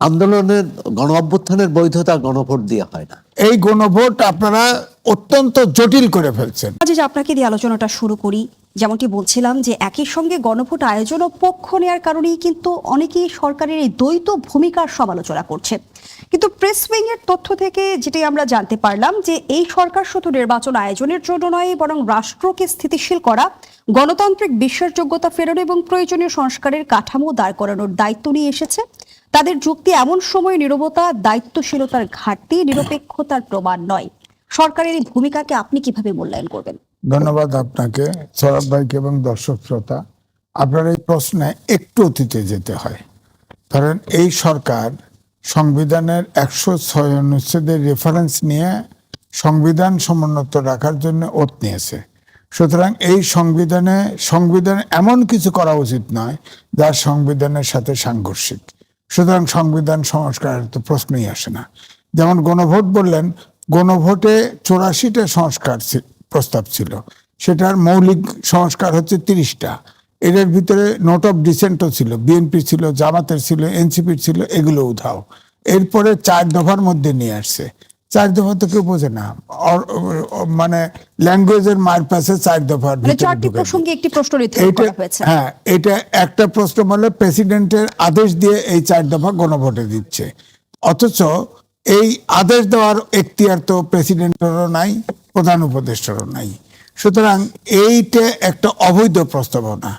আন্দোলনের গণ অভ্যুত্থানের বৈধতা গণভোট দিয়ে হয় না। এই গণভোট আপনারা অত্যন্ত জটিল করে ফেলছেন। আজ যে আপনাকে দিয়ে আলোচনাটা শুরু করি যেমনটি বলছিলাম যে একই সঙ্গে গণভোট আয়োজন ও পক্ষ নেওয়ার কারণেই কিন্তু অনেকেই সরকারের এই দ্বৈত ভূমিকার সমালোচনা করছে। কিন্তু প্রেস উইং এর তথ্য থেকে যেটাই আমরা জানতে পারলাম যে এই সরকার শুধু নির্বাচন আয়োজনের জন্য নয় বরং রাষ্ট্রকে স্থিতিশীল করা গণতান্ত্রিক বিশ্বাসযোগ্যতা ফেরানো এবং প্রয়োজনীয় সংস্কারের কাঠামো দাঁড় করানোর দায়িত্ব নিয়ে এসেছে। তাদের যুক্তি এমন সময় নিরবতা, দায়িত্বশীলতার ঘাটতি, নিরপেক্ষতার প্রমাণ নয়। সরকারের এই ভূমিকাকে আপনি কীভাবে মূল্যায়ন করবেন? ধন্যবাদ আপনাকে, সৌরভ ভাইকে এবং দর্শক শ্রোতা। আপনার এই প্রশ্নে একটু অতীতে যেতে হয়। কারণ এই সরকার সংবিধানের একশো ছয় অনুচ্ছেদের রেফারেন্স নিয়ে সংবিধান সমুন্নত রাখার জন্য ওত নিয়েছে। সুতরাং এই সংবিধানে, সংবিধান এমন কিছু করা উচিত নয় যা সংবিধানের সাথে সাংঘর্ষিক। সুতরাং সংবিধান সংস্কারের তো প্রশ্নই আসে না। যেমন গণভোট বললেন, গণভোটে চৌরাশিটা সংস্কার প্রস্তাব ছিল। সেটার মৌলিক সংস্কার হচ্ছে তিরিশটা। এদের ভিতরে নোট অফ ডিসেন্টও ছিল, বিএনপি ছিল, জামাতের ছিল, এনসিপির ছিল, এগুলো উধাও। এরপরে চার দফার মধ্যে নিয়ে আসছে। চার দফা তো কেউ বোঝে না। মানে ল্যাঙ্গুয়েজের মার পাশে চার দফার মানে চারটি প্রসঙ্গে একটি প্রশ্ন করা হয়েছে। হ্যাঁ এটা একটা প্রশ্ন বলে প্রেসিডেন্টের আদেশ দিয়ে এই চার দফা গণভোটে দিচ্ছে। অথচ এই আদেশ দেওয়ার এখতিয়ার তো প্রেসিডেন্টেরও নাই প্রধান উপদেষ্টারও নাই। সুতরাং এইটা একটা অবৈধ প্রস্তাবনা।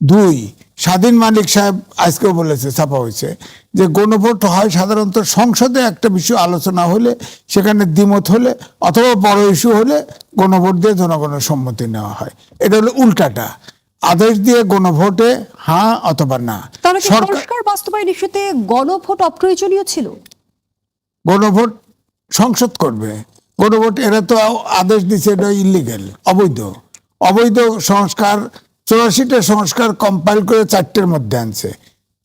দুই স্বাধীন মালিক সাহেব আজকেও বলেছে ছাপা হয়েছে যে গণভোট হয় সাধারণত সংসদে একটা বিষয় আলোচনা হলে সেখানে দ্বিমত হলে অথবা বড় ইস্যু হলে গণভোট দিয়ে জনগণের সম্মতি নেওয়া হয়। এটা হলো উল্টাটা। আদেশ দিয়ে গণভোটে হ্যাঁ অথবা না। সরকার বাস্তবায়ন ইস্যুতে গণভোট অপ্রয়োজনীয় ছিল? গণভোট সংসদ করবে। গণভোট এরা তো আদেশ দিচ্ছে এটা ইলিগেল অবৈধ। অবৈধ সংস্কার চৌরাশিটা সংস্কার কম্পাইল করে চারটের মধ্যে আনছে।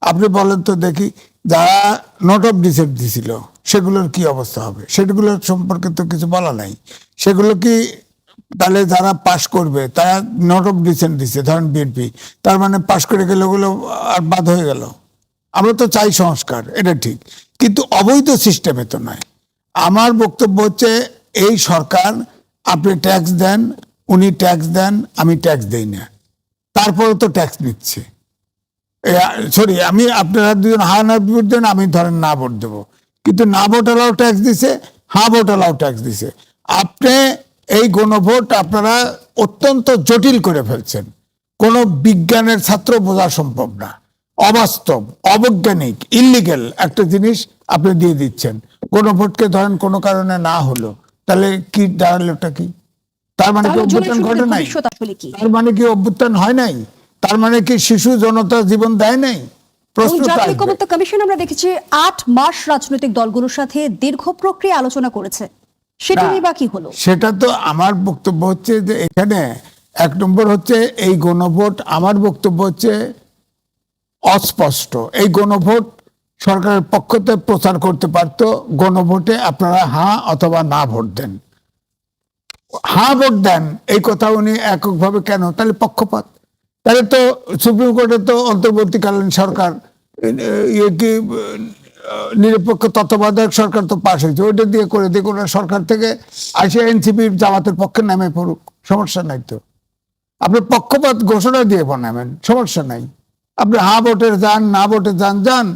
আপনি বলেন তো দেখি, যারা নোট অফ ডিসেন্ট দিছিল, সেগুলোর কি অবস্থা হবে? সেগুলোর সম্পর্কে তো কিছু বলা নাই। সেগুলো কি তাহলে যারা পাশ করবে, তারা নোট অফ ডিসেন্ট দিচ্ছে ধরেন বিএনপি তার মানে পাশ করে গেলে ওগুলো আর বাদ হয়ে গেল। আমরা তো চাই সংস্কার, এটা ঠিক। কিন্তু অবৈধ সিস্টেমে তো নয়। আমার বক্তব্য হচ্ছে, এই সরকার আপনি ট্যাক্স দেন, উনি ট্যাক্স দেন, আমি ট্যাক্স দেই না। তারপরে তো ট্যাক্স নিচ্ছে। সরি আমি আপনারা দুজন হা না ভোট দেন, আমি ধরেন না ভোট দেবো। কিন্তু না ভোটালাও ট্যাক্স দিছে, হা ভোট ভোটালাও ট্যাক্স দিছে। আপনি এই গণভোট আপনারা অত্যন্ত জটিল করে ফেলছেন। কোনো বিজ্ঞানের ছাত্র বোঝা সম্ভব না। অবাস্তব, অবৈজ্ঞানিক ইলিগেল একটা জিনিস আপনি দিয়ে দিচ্ছেন। গণভোটকে ধরেন কোনো কারণে না হলো, তাহলে কি দাঁড়ালোটা কি? তার মানে কি অভ্যুত্থান ঘটে নাই? তার মানে কি অভ্যুত্থান হয় নাই? তার মানে কি শিশু জনতা জীবন দেয় নাই? কমিশন আমরা দেখেছি আট মাস রাজনৈতিক দলগুলোর সাথে দীর্ঘ প্রক্রিয়া আলোচনা করেছে। সেটা নিয়ে বাকি হলো? সেটা তো আমার বক্তব্য হচ্ছে যে এখানে এক নম্বর হচ্ছে এই গণভোট আমার বক্তব্য হচ্ছে অস্পষ্ট। এই গণভোট সরকারের পক্ষ থেকে প্রচার করতে পারতো গণভোটে আপনারা হ্যাঁ অথবা না ভোট দেন। হ্যাঁ ভোট দেন, এই কথা উনি এককভাবে কেন? তাহলে পক্ষপাত। তাহলে তো সুপ্রিম কোর্টে তো অন্তর্বর্তীকালীন সরকার ইয়ে কি নিরপেক্ষ তত্ত্বাবধায়ক সরকার তো পাশ হয়েছে। ওইটা দিয়ে করে দিয়ে কোনো সরকার থেকে আসে, এনসিপি জামাতের পক্ষে নামে পড়ুক, সমস্যা নাই তো। আপনি পক্ষপাত ঘোষণা দিয়ে বানাবেন সমস্যা নাই। আপনি হা ভোটে যান, না ভোটে যান যান।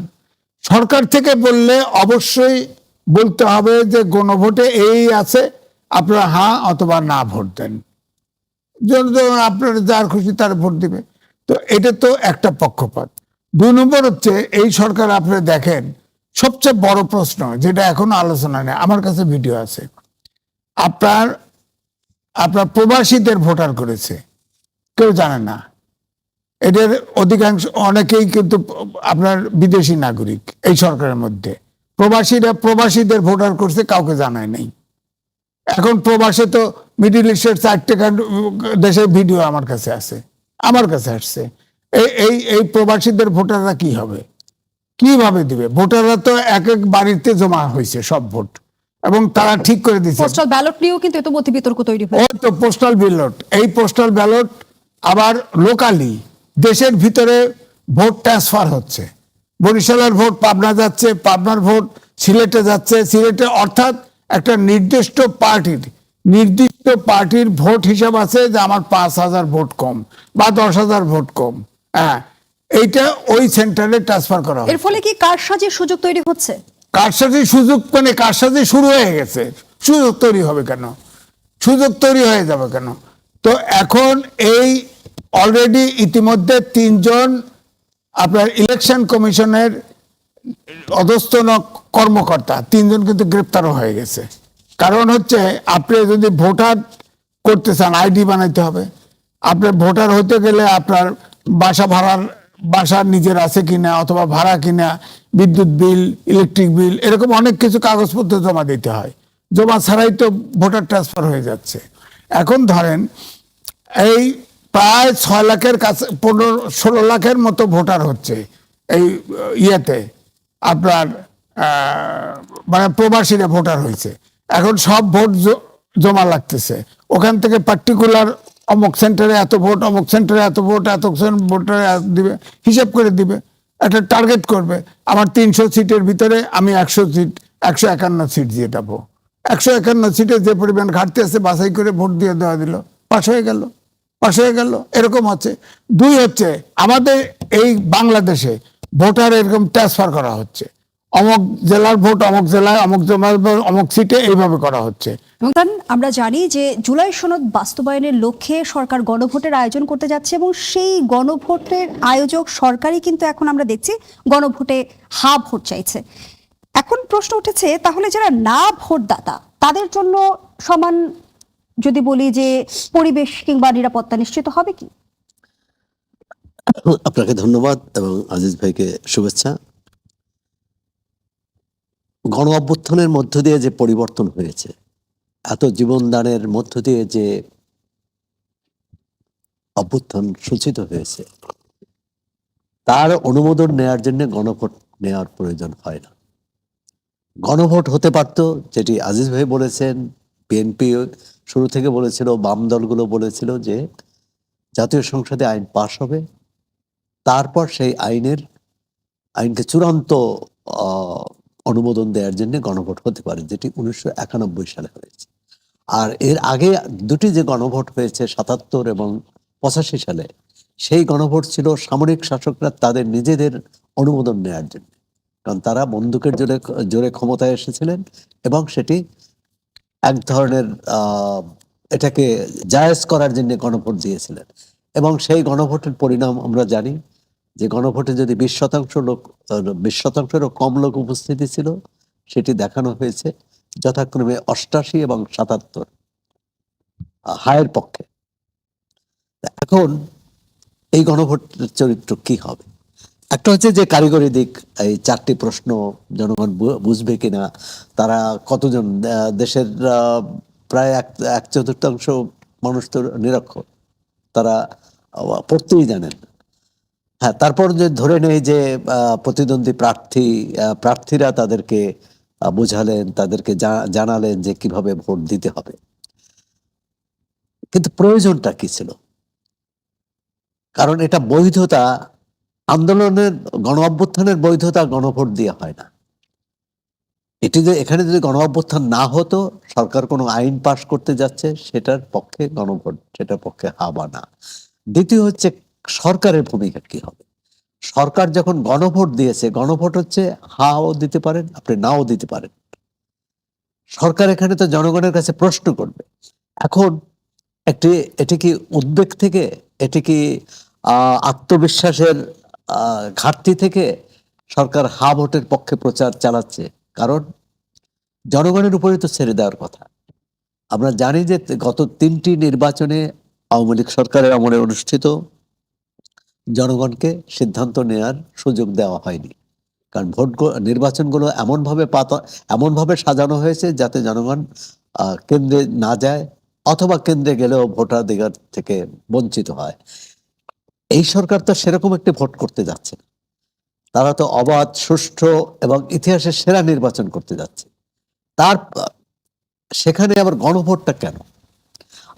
সরকার থেকে বললে অবশ্যই বলতে হবে যে গণভোটে এই আছে আপনারা হ্যাঁ অথবা না ভোট দেন। জনগণ আপনার যার খুশি তার ভোট দিবে। তো এটা তো একটা পক্ষপাত। দুই নম্বর হচ্ছে, এই সরকার আপনি দেখেন, সবচেয়ে বড় প্রশ্ন যেটা এখনও আলোচনা নেই, আমার কাছে ভিডিও আছে। আপনার আপনার প্রবাসীদের ভোটার করেছে। কেউ জানে না। এদের অধিকাংশ, অনেকেই কিন্তু আপনার বিদেশি নাগরিক এই সরকারের মধ্যে। প্রবাসীরা, প্রবাসীদের ভোটার করছে, কাউকে জানায় নাই। এখন প্রবাসে তো মিডিল ইস্টের চারটে দেশের ভিডিও আমার কাছে আছে আমার কাছে আসছে। এই এই এই প্রবাসীদের ভোটাররা কি হবে? কীভাবে দিবে? ভোটাররা তো এক এক বাড়িতে জমা হয়েছে সব ভোট এবং তারা ঠিক করে দিচ্ছে পোস্টাল ব্যালট নিয়েও কিন্তু ইতিমধ্যে বিতর্ক তৈরি হয়েছে। তো পোস্টাল ব্যালট এই পোস্টাল ব্যালট আবার লোকালি দেশের ভিতরে ভোট ট্রান্সফার হচ্ছে। বরিশালের ভোট পাবনা যাচ্ছে পাবনার ভোট সিলেটে যাচ্ছে সিলেটে অর্থাৎ একটা নির্দিষ্ট পার্টির নির্দিষ্ট পার্টির ভোট হিসাব আছে যে আমার পাঁচ হাজার ভোট কম বা দশ হাজার ভোট কম। হ্যাঁ এইটা ওই সেন্টারে ট্রান্সফার করা এর ফলে কি কারসাজির সুযোগ তৈরি হচ্ছে? কারসাজি সুযোগ মানে কারসাজি শুরু হয়ে গেছে। সুযোগ তৈরি হবে কেন? সুযোগ তৈরি হয়ে যাবে কেন? তো এখন এই অলরেডি ইতিমধ্যে তিনজন আপনার ইলেকশন কমিশনের অধস্তন কর্মকর্তা, তিনজন কিন্তু গ্রেপ্তারও হয়ে গেছে। কারণ হচ্ছে, আপনি যদি ভোটার করতে চান, আইডি বানাইতে হবে। আপনার ভোটার হতে গেলে আপনার বাসা ভাড়ার, বাসা নিজের আছে কিনা, অথবা ভাড়া কিনা, বিদ্যুৎ বিল, ইলেকট্রিক বিল, এরকম অনেক কিছু কাগজপত্র জমা দিতে হয়। জমা ছাড়াই তো ভোটার ট্রান্সফার হয়ে যাচ্ছে। এখন ধরেন, এই প্রায় ছয় লাখের কাছে, পনেরো, ষোলো লাখের মতো ভোটার হচ্ছে এই, ইয়েতে। আপনার মানে প্রবাসীরা ভোটার হয়েছে। এখন সব ভোট জমা লাগতেছে। ওখান থেকে পার্টিকুলার অমুক সেন্টারে এত ভোট, অমুক সেন্টারে এত ভোট, এত ভোটারে দিবে, হিসাব করে দিবে, একটা টার্গেট করবে। আমার তিনশো সিটের ভিতরে আমি একশো সিট, একশো একান্ন সিট দিয়ে যাব একশো একান্ন সিটে যে পরিমাণ ঘাটতি আছে, বাছাই করে ভোট দিয়ে দেওয়া দিল। পাশ হয়ে গেল, পাশ হয়ে গেল, এরকম হচ্ছে। দুই হচ্ছে, আমাদের এই বাংলাদেশে ভোটার এরকম ট্রান্সফার করা হচ্ছে। অমুক জেলার ভোট, অমুক জেলায়, অমুক জেলার অমুক সিটে এইভাবে করা হচ্ছে। আমরা জানি যে জুলাই সনদ বাস্তবায়নের লক্ষ্যে সরকার গণভোটের আয়োজন করতে যাচ্ছে এবং সেই গণভোটের আয়োজক সরকারই কিন্তু এখন আমরা দেখছি গণভোটে হা ভোট চাইছে। এখন প্রশ্ন উঠেছে, তাহলে যারা না ভোটদাতা, তাদের জন্য সমান যদি বলি যে পরিবেশ কিংবা নিরাপত্তা নিশ্চিত হবে কি? আপনাকে ধন্যবাদ এবং আজিজ ভাইকে শুভেচ্ছা। গণ অভ্যুত্থানের মধ্য দিয়ে যে পরিবর্তন হয়েছে, এত জীবনদানের মধ্য দিয়ে যে অভ্যুত্থান সূচিত হয়েছে, তার অনুমোদন নেয়ার জন্য গণভোট নেওয়ার প্রয়োজন হয় না। গণভোট হতে পারত, যেটি আজিজ ভাই বলেছেন, বিএনপি শুরু থেকে বলেছিল, বাম দলগুলো বলেছিল যে জাতীয় সংসদে আইন পাশ হবে। তারপর সেই আইনের, আইনকে চূড়ান্ত অনুমোদন দেওয়ার জন্য গণভোট হতে পারে, যেটি উনিশশো একানব্বই সালে হয়েছে। আর এর আগে দুটি যে গণভোট হয়েছে, সাতাত্তর এবং পঁচাশি সালে, সেই গণভোট ছিল সামরিক শাসকরা তাদের নিজেদের অনুমোদন নেওয়ার জন্য। কারণ তারা বন্দুকের জোরে জোরে ক্ষমতায় এসেছিলেন এবং সেটি এক ধরনের এটাকে জায়েজ করার জন্য গণভোট দিয়েছিলেন। এবং সেই গণভোটের পরিণাম আমরা জানি যে গণভোটে যদি বিশ শতাংশ লোক, বিশ শতাংশেরও কম লোক উপস্থিতি ছিল, সেটি দেখানো হয়েছে যথাক্রমে অষ্টাশি এবং সাতাত্তর হায়ের পক্ষে এখন এই গণভোটের চরিত্র কি হবে একটা হচ্ছে যে কারিগরি দিক, এই চারটি প্রশ্ন জনগণ বুঝবে কিনা, তারা কতজন দেশের প্রায় এক এক চতুর্থাংশ মানুষ তো নিরক্ষর তারা পড়তেই জানেন না। হ্যাঁ তারপর যে ধরে নেই যে প্রতিদ্বন্দ্বী প্রার্থী প্রার্থীরা তাদেরকে বোঝালেন, তাদেরকে জানালেন যে কীভাবে ভোট দিতে হবে। কিন্তু প্রয়োজনটা কি ছিল? কারণ এটা বৈধতা, আন্দোলনের গণ অভ্যুত্থানের বৈধতা গণভোট দিয়ে হয় না। এটি যে, এখানে যদি গণ অভ্যুত্থান না হতো, সরকার কোনো আইন পাশ করতে যাচ্ছে, সেটার পক্ষে গণভোট, সেটার পক্ষে হাবা না। দ্বিতীয় হচ্ছে সরকারের ভূমিকা কি হবে? সরকার যখন গণভোট দিয়েছে, গণভোট হচ্ছে হাও দিতে পারেন, আপনি নাও দিতে পারেন। সরকার এখানে তো জনগণের কাছে প্রশ্ন করবে। এখন একটি, এটি কি উদ্বেগ থেকে, এটি কি আত্মবিশ্বাসের ঘাটতি থেকে সরকার হা ভোটের পক্ষে প্রচার চালাচ্ছে? কারণ জনগণের উপরে তো ছেড়ে দেওয়ার কথা। আমরা জানি যে গত তিনটি নির্বাচনে আওয়ামী লীগ সরকারের আমলে অনুষ্ঠিত জনগণকে সিদ্ধান্ত নেওয়ার সুযোগ দেওয়া হয়নি। কারণ ভোট নির্বাচনগুলো এমনভাবে পাতা এমনভাবে সাজানো হয়েছে যাতে জনগণ কেন্দ্রে না যায় অথবা কেন্দ্রে গেলেও ভোটাধিকার থেকে বঞ্চিত হয়। এই সরকার তো সেরকম একটি ভোট করতে যাচ্ছে তারা তো অবাধ, সুষ্ঠু এবং ইতিহাসের সেরা নির্বাচন করতে যাচ্ছে। তার সেখানে আবার গণভোটটা কেন?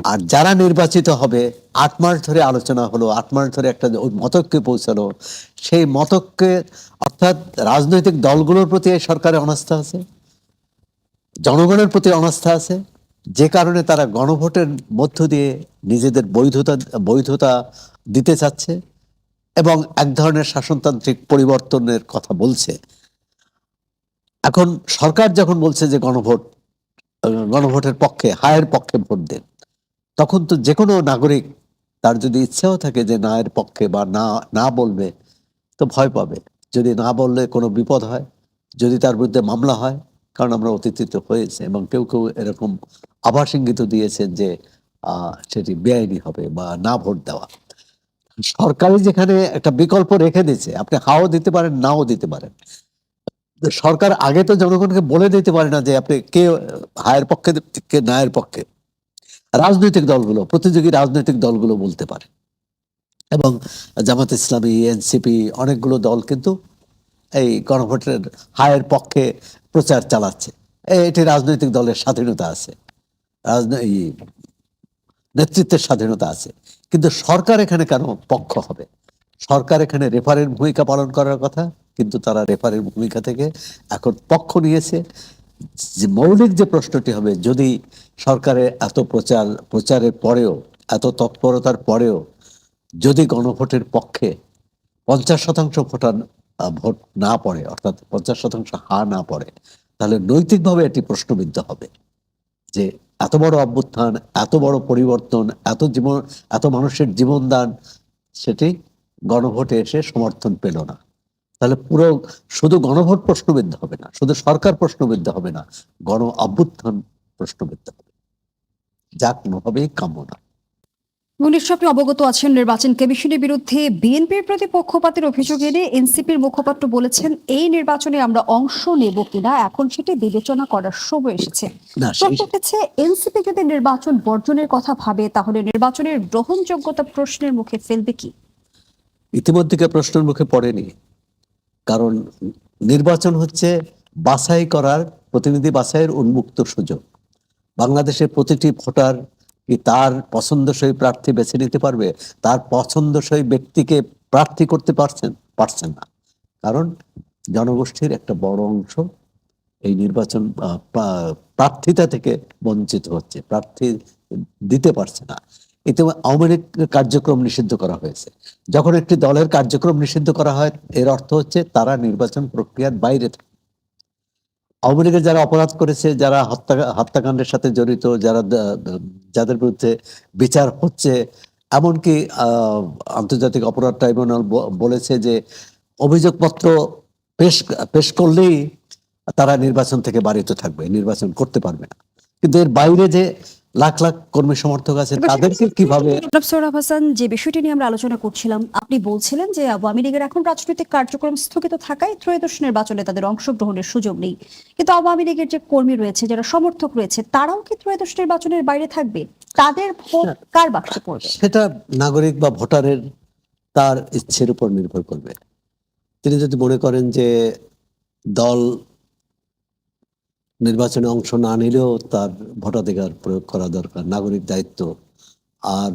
আর যারা নির্বাচিত হবে, আট মাস ধরে আলোচনা হলো, আট মাস ধরে একটা মতককে পৌঁছালো। সেই মতককে অর্থাৎ রাজনৈতিক দলগুলোর প্রতি সরকারের অনাস্থা আছে? জনগণের প্রতি অনাস্থা আছে? যে কারণে তারা গণভোটের মধ্য দিয়ে নিজেদের বৈধতা বৈধতা দিতে চাচ্ছে এবং এক ধরনের শাসনতান্ত্রিক পরিবর্তনের কথা বলছে। এখন সরকার যখন বলছে যে গণভোট, গণভোটের পক্ষে, হায়ের পক্ষে ভোট দেন তখন তো যে কোনো নাগরিক, তার যদি ইচ্ছাও থাকে যে না এর পক্ষে বা না না বলবে, তো ভয় পাবে। যদি না বললে কোনো বিপদ হয়, যদি তার বিরুদ্ধে মামলা হয়, কারণ আমরা অতীতিত হয়েছে এবং কেউ কেউ এরকম আভাস ইঙ্গিত দিয়েছেন যে সেটি বেআইনি হবে বা না ভোট দেওয়া। সরকারি যেখানে একটা বিকল্প রেখে দিয়েছে, আপনি হাও দিতে পারেন, নাও দিতে পারেন। সরকার আগে তো জনগণকে বলে দিতে পারে না যে আপনি কে, হায়ের পক্ষে, কে নায়ের পক্ষে। রাজনৈতিক দলগুলো, প্রতিযোগী রাজনৈতিক দলগুলো বলতে পারে। এবং জামাত ইসলামী, এনসিপি অনেকগুলো দল কিন্তু এই গণভোটের হায়ের পক্ষে প্রচার চালাচ্ছে। এটি রাজনৈতিক দলের স্বাধীনতা আছে। রাজনৈ নেতৃত্বের স্বাধীনতা আছে। কিন্তু সরকার এখানে কেন পক্ষ হবে? সরকার এখানে রেফারের ভূমিকা পালন করার কথা, কিন্তু তারা রেফারের ভূমিকা থেকে এখন পক্ষ নিয়েছে। যে মৌলিক যে প্রশ্নটি হবে, যদি সরকারের এত প্রচার, প্রচারের পরেও, এত তৎপরতার পরেও যদি গণভোটের পক্ষে পঞ্চাশ শতাংশ ভোটার ভোট না পড়ে, অর্থাৎ পঞ্চাশ শতাংশ হা না পড়ে, তাহলে নৈতিকভাবে এটি প্রশ্নবিদ্ধ হবে। যে এত বড় অভ্যুত্থান, এত বড় পরিবর্তন, এত জীবন, এত মানুষের জীবনদান, সেটি গণভোটে এসে সমর্থন পেল না। তাহলে পুরো, শুধু গণভোট প্রশ্নবিদ্ধ হবে না, শুধু সরকার প্রশ্নবিদ্ধ হবে না, গণ অভ্যুত্থান প্রশ্নবিদ্ধ হবে। যা কোনোভাবেই কাম্য না। উনিশ আপনি অবগত আছেন নির্বাচন কমিশনের বিরুদ্ধে বিএনপির প্রতি পক্ষপাতের অভিযোগ এনে এনসিপির মুখপাত্র বলেছেন এই নির্বাচনে আমরা অংশ নেব কিনা এখন সেটি বিবেচনা করার সময় এসেছে। এনসিপি যদি নির্বাচন বর্জনের কথা ভাবে তাহলে নির্বাচনের গ্রহণযোগ্যতা প্রশ্নের মুখে ফেলবে কি? ইতিমধ্যে প্রশ্নের মুখে পড়েনি। কারণ নির্বাচন হচ্ছে বাছাই করার প্রতিনিধি বাছাইয়ের উন্মুক্ত সুযোগ। বাংলাদেশের প্রতিটি ভোটার কি তার পছন্দসই প্রার্থী বেছে নিতে পারবে? তার পছন্দসই ব্যক্তিকে প্রার্থী করতে পারছেন পারছেন না। কারণ জনগোষ্ঠীর একটা বড় অংশ এই নির্বাচন প্রার্থিতা থেকে বঞ্চিত হচ্ছে, প্রার্থী দিতে পারছে না। এতে আওয়ামী লীগ কার্যক্রম নিষিদ্ধ করা হয়েছে। যখন একটি দলের কার্যক্রম নিষিদ্ধ করা হয়, এর অর্থ হচ্ছে তারা নির্বাচন প্রক্রিয়ার বাইরে থাকে। আওয়ামী লীগের যারা অপরাধ করেছে, যারা হত্যা, হত্যাকাণ্ডের সাথে জড়িত, যারা যাদের বিরুদ্ধে বিচার হচ্ছে, এমনকি আন্তর্জাতিক অপরাধ ট্রাইব্যুনাল বলেছে যে অভিযোগপত্র পেশ পেশ করলেই তারা নির্বাচন থেকে বাড়িতে থাকবে, নির্বাচন করতে পারবে না। কিন্তু এর বাইরে যে লাখ লাখ কর্মী সমর্থক আছে তাদেরকে কীভাবে সোহরাব হাসান যে বিষয়টি নিয়ে আমরা আলোচনা করছিলাম আপনি বলছিলেন যে আওয়ামী লীগের এখন রাজনৈতিক কার্যক্রম স্থগিত থাকায় ত্রয়োদশ নির্বাচনে তাদের অংশগ্রহণের সুযোগ নেই। কিন্তু আওয়ামী লীগের যে কর্মী রয়েছে যারা সমর্থক রয়েছে তারাও কি ত্রয়োদশ নির্বাচনের বাইরে থাকবে? তাদের ভোট কার বাক্সে পড়বে? সেটা নাগরিক বা ভোটারের তার ইচ্ছের উপর নির্ভর করবে। তিনি যদি মনে করেন যে দল নির্বাচনে অংশ না নিলেও তার ভোটাধিকার প্রয়োগ করা দরকার, নাগরিক দায়িত্ব। আর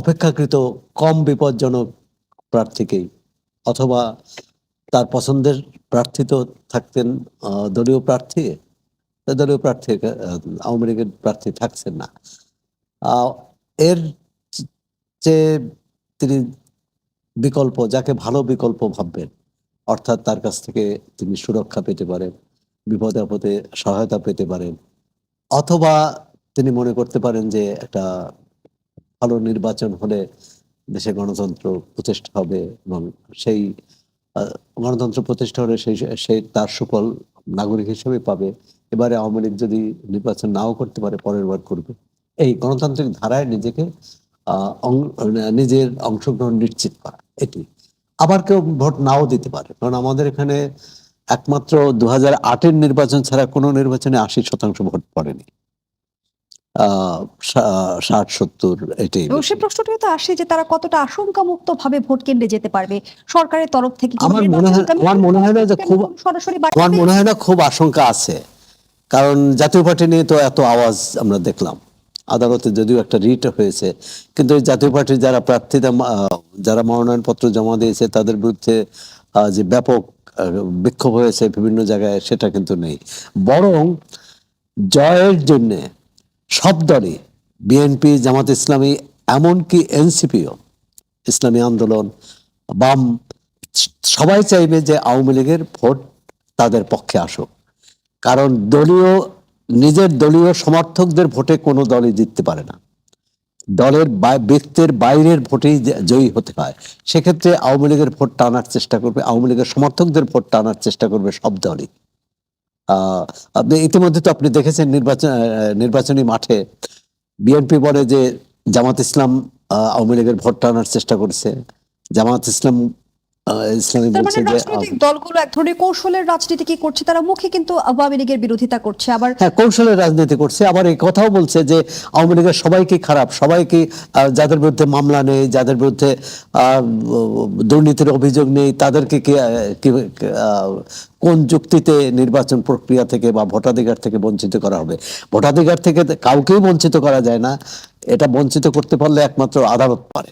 অপেক্ষাকৃত কম বিপজ্জনক প্রার্থীকেই অথবা তার পছন্দের প্রার্থী তো থাকতেন দলীয় প্রার্থী দলীয় প্রার্থী আওয়ামী লীগের প্রার্থী থাকছেন না। এর যে তিনি বিকল্প, যাকে ভালো বিকল্প ভাববেন, অর্থাৎ তার কাছ থেকে তিনি সুরক্ষা পেতে পারেন বিপদে আপদে সহায়তা পেতে পারেন। অথবা তিনি মনে করতে পারেন যে একটা ভালো নির্বাচন হলে দেশে গণতন্ত্র প্রতিষ্ঠা হবে এবং সেই গণতন্ত্র প্রতিষ্ঠা হলে সেই সেই তার সুফল নাগরিক হিসেবে পাবে। এবারে আওয়ামী লীগ যদি নির্বাচন নাও করতে পারে, পরের বার করবে। এই গণতান্ত্রিক ধারায় নিজেকে নিজের অংশগ্রহণ নিশ্চিত করা, এটি। আবার কেউ ভোট নাও দিতে পারে, কারণ আমাদের এখানে একমাত্র দু হাজার আটের নির্বাচন ছাড়া কোনো নির্বাচনে আশি শতাংশ ভোট পড়েনি। ষাট সত্তর এটাই সে প্রশ্নটিও তো আসে যে তারা কতটা আশঙ্কা মুক্ত ভাবে ভোট কেন্দ্রে যেতে পারবে। সরকারের তরফ থেকে আমার মনে হয়- আমার মনে হয় না যে খুব- সরাসরি আমার মনে হয় না খুব আশঙ্কা আছে। কারণ জাতীয় পার্টি নিয়ে তো এত আওয়াজ আমরা দেখলাম। আদালতে যদিও একটা রিট হয়েছে কিন্তু জাতীয় পার্টির যারা প্রার্থীরা যারা মনোনয়নপত্র জমা দিয়েছে তাদের বিরুদ্ধে আহ, যে ব্যাপক বিক্ষোভ হয়েছে বিভিন্ন জায়গায়, সেটা কিন্তু নেই। বরং জয়ের জন্যে সব দলই, বিএনপি, জামাত ইসলামী, এমনকি এনসিপিও, ইসলামী আন্দোলন, বাম, সবাই চাইবে যে আওয়ামী লীগের ভোট তাদের পক্ষে আসুক। কারণ দলীয়, নিজের দলীয় সমর্থকদের ভোটে কোনো দলই জিততে পারে না। দলের বৃত্তের বাইরের ভোটেই জয়ী হতে হয়। সেক্ষেত্রে আওয়ামী লীগের ভোট টানার চেষ্টা করবে, আওয়ামী লীগের সমর্থকদের ভোট টানার চেষ্টা করবে সব দলই। আপনি ইতিমধ্যে তো আপনি দেখেছেন নির্বাচন নির্বাচনী মাঠে বিএনপি বলে যে জামাত ইসলাম আওয়ামী লীগের ভোট টানার চেষ্টা করেছে। জামাত ইসলাম ইসলামী মানে বলছে যে রাজনৈতিক দলগুলো এক ধরনের কৌশলের রাজনীতি কি করছে? তারা মুখে কিন্তু আওয়ামী লীগের বিরোধিতা করছে আবার হ্যাঁ কৌশলের রাজনীতি করছে। আবার এই কথাও বলছে যে আওয়ামী লীগের সবাই কি খারাপ? সবাই কি আহ, যাদের বিরুদ্ধে মামলা নেই যাদের বিরুদ্ধে দুর্নীতির অভিযোগ নেই তাদেরকে কোন যুক্তিতে নির্বাচন প্রক্রিয়া থেকে বা ভোটাধিকার থেকে বঞ্চিত করা হবে? ভোটাধিকার থেকে কাউকেই বঞ্চিত করা যায় না। এটা বঞ্চিত করতে পারলে একমাত্র আদালত পারে।